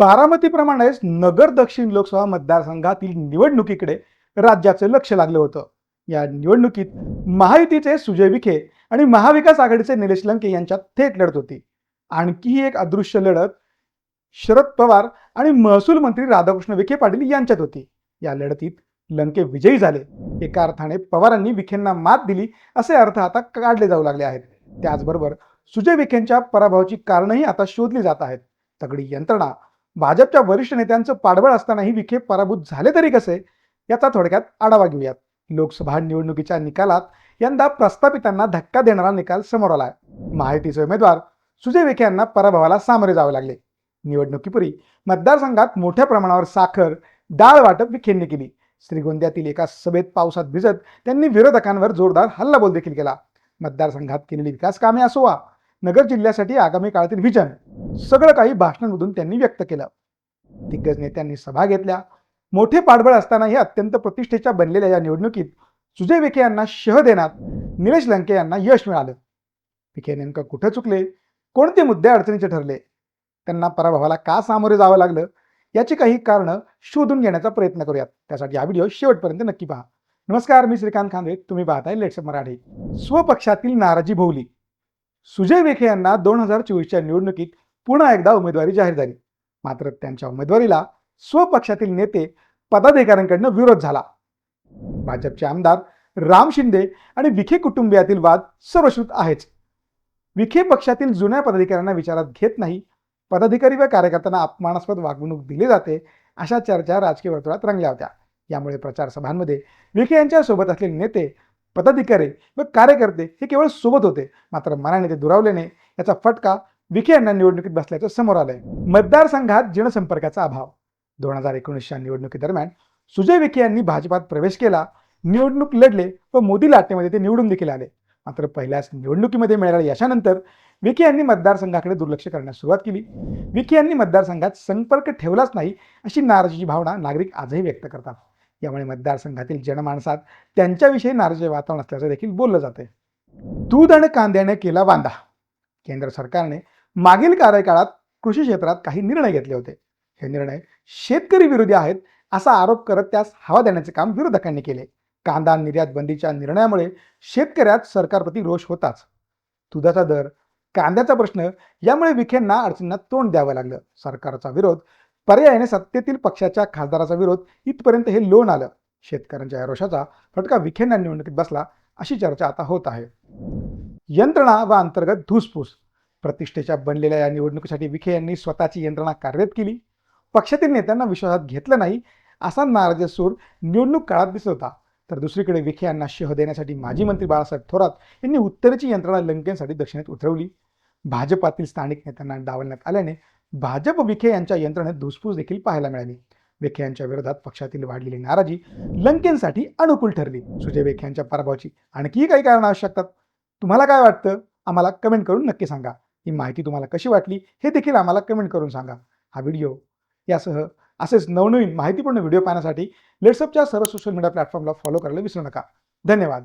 बारामतीप्रमाणेच नगर दक्षिण लोकसभा मतदारसंघातील निवडणुकीकडे राज्याचं लक्ष लागलं होतं. या निवडणुकीत महायुतीचे सुजय विखे आणि महाविकास आघाडीचे निलेश लंके यांच्यात थेट लढत होती. आणखी एक अदृश्य लढत शरद पवार आणि महसूल मंत्री राधाकृष्ण विखे पाटील यांच्यात होती. या लढतीत लंके विजयी झाले. एका अर्थाने पवारांनी विखेंना मात दिली असे अर्थ आता काढले जाऊ लागले आहेत. त्याचबरोबर सुजय विखेंच्या पराभवाची कारणंही आता शोधली जात आहेत. तगडी यंत्रणा भाजपच्या वरिष्ठ नेत्यांचं पाठबळ असतानाही विखे पराभूत झाले तरी कसे याचा थोडक्यात आढावा घेऊयात. लोकसभा निवडणुकीच्या निकालात यंदा प्रस्थापितांना धक्का देणारा निकाल समोर आला महायुतीचे उमेदवार सुजय विखे यांना पराभवाला सामोरे जावे लागले. निवडणुकीपूर्वी मतदारसंघात मोठ्या प्रमाणावर साखर डाळ वाटप विखेंनी केली. श्रीगोंद्यातील एका सभेत पावसात भिजत त्यांनी विरोधकांवर जोरदार हल्लाबोल देखील केला. मतदारसंघात केलेली विकास कामे असो वा नगर जिल्ह्यासाठी आगामी काळातील विजन सगळं काही भाषणांमधून त्यांनी व्यक्त केलं. दिग्गज नेत्यांनी सभा घेतल्या. मोठे पाठबळ असतानाही अत्यंत प्रतिष्ठेच्या बनलेल्या या निवडणुकीत सुजय विखे यांना शह देण्यात निलेश लंके यांना यश मिळालं. विखे नेमकं कुठं चुकले? कोणते मुद्दे अडचणीचे ठरले? त्यांना पराभवाला का सामोरे जावं लागलं? याची काही कारणं शोधून घेण्याचा प्रयत्न करूयात. त्यासाठी हा व्हिडिओ शेवटपर्यंत नक्की पहा. नमस्कार मी श्रीकांत खांदे. तुम्ही पाहताय लेट्स मराठी. स्वपक्षातील नाराजी भोवली. सुजय विखे यांना दोन हजार चोवीसच्या निवडणुकीत पुन्हा एकदा उमेदवारी जाहीर झाली. मात्र त्यांच्या उमेदवारीला स्वपक्षातील नेते पदाधिकाऱ्यांकडनं विरोध झाला. भाजपचे आमदार राम शिंदे आणि विखे कुटुंबियातील वाद सर्वश्रुत आहेच. विखे पक्षातील जुन्या पदाधिकाऱ्यांना विचारात घेत नाही पदाधिकारी व कार्यकर्त्यांना अपमानास्पद वागणूक दिली जाते अशा चर्चा राजकीय वर्तुळात रंगल्या होत्या. यामुळे प्रचार सभांमध्ये विखे यांच्या सोबत असलेले नेते पदाधिकारी व कार्यकर्ते हे केवळ सोबत होते. मात्र मनाने ते दुरावल्याने याचा फटका विखे यांना निवडणुकीत बसल्याचं समोर आलंय. मतदारसंघात जनसंपर्काचा अभाव. दोन हजार एकोणीसच्या निवडणुकीदरम्यान सुजय विखे यांनी भाजपात प्रवेश केला. निवडणूक लढले व मोदी लाटेमध्ये ते निवडून देखील आले. मात्र पहिल्याच निवडणुकीमध्ये मिळालेल्या यशानंतर विखे यांनी मतदारसंघाकडे दुर्लक्ष करण्यास सुरुवात केली. विखे यांनी मतदारसंघात संपर्क ठेवलाच नाही अशी नाराजीची भावना नागरिक आजही व्यक्त करतात. यामुळे मतदारसंघातील जनमानसात त्यांच्याविषयी नाराजी वातावरण असल्याचं देखील बोललं जाते दूध आणि कांद्याने केला बांधा केंद्र सरकारने मागील कार्यकाळात कृषी क्षेत्रात काही निर्णय घेतले होते. हे निर्णय शेतकरी विरोधी आहेत असा आरोप करत त्यास हवा देण्याचे काम विरोधकांनी केले. कांदा निर्यात बंदीच्या निर्णयामुळे शेतकऱ्यात सरकारप्रती रोष होताच. दुधाचा दर कांद्याचा प्रश्न यामुळे विखेंना अडचणींना तोंड द्यावं लागलं. सरकारचा विरोध पर्यायाने सत्तेतील पक्षाच्या खासदाराचा विरोध इथपर्यंत हे लोन आलं. शेतकऱ्यांच्या या रोषाचा फटका विखेंना निवडणुकीत बसला अशी चर्चा आता होत आहे. यंत्रणा व अंतर्गत धुसफूस. प्रतिष्ठेच्या बनलेल्या या निवडणुकीसाठी विखे यांनी स्वतःची यंत्रणा कार्यरत केली. पक्षातील नेत्यांना विश्वासात घेतलं नाही असा नाराज सूर निवडणूक काळात दिसत होता. तर दुसरीकडे विखे यांना शह देण्यासाठी माजी मंत्री बाळासाहेब थोरात यांनी उत्तरेची यंत्रणा लंकेसाठी दक्षिणेत उतरवली. भाजपातील स्थानिक नेत्यांना डावलण्यात आल्याने भाजप विखे यांच्या यंत्रणेत धुसफूस देखील पाहायला मिळाली. विखे यांच्या विरोधात पक्षातील वाढलेली नाराजी लंकेंसाठी अनुकूल ठरली. सुजय विखे यांच्या पराभवाची आणखीही काही कारणं असू शकतात तुम्हाला काय वाटतं? आम्हाला कमेंट करून नक्की सांगा. ही माहिती तुम्हाला कशी वाटली? हे देखील आम्हाला कमेंट करून सांगा. हा व्हिडिओ यासह असेच नवनवीन माहितीपूर्ण व्हिडिओ पाहण्यासाठी लेट्सअपच्या सर्व सोशल मीडिया प्लॅटफॉर्मला फॉलो करायला विसरू नका. धन्यवाद.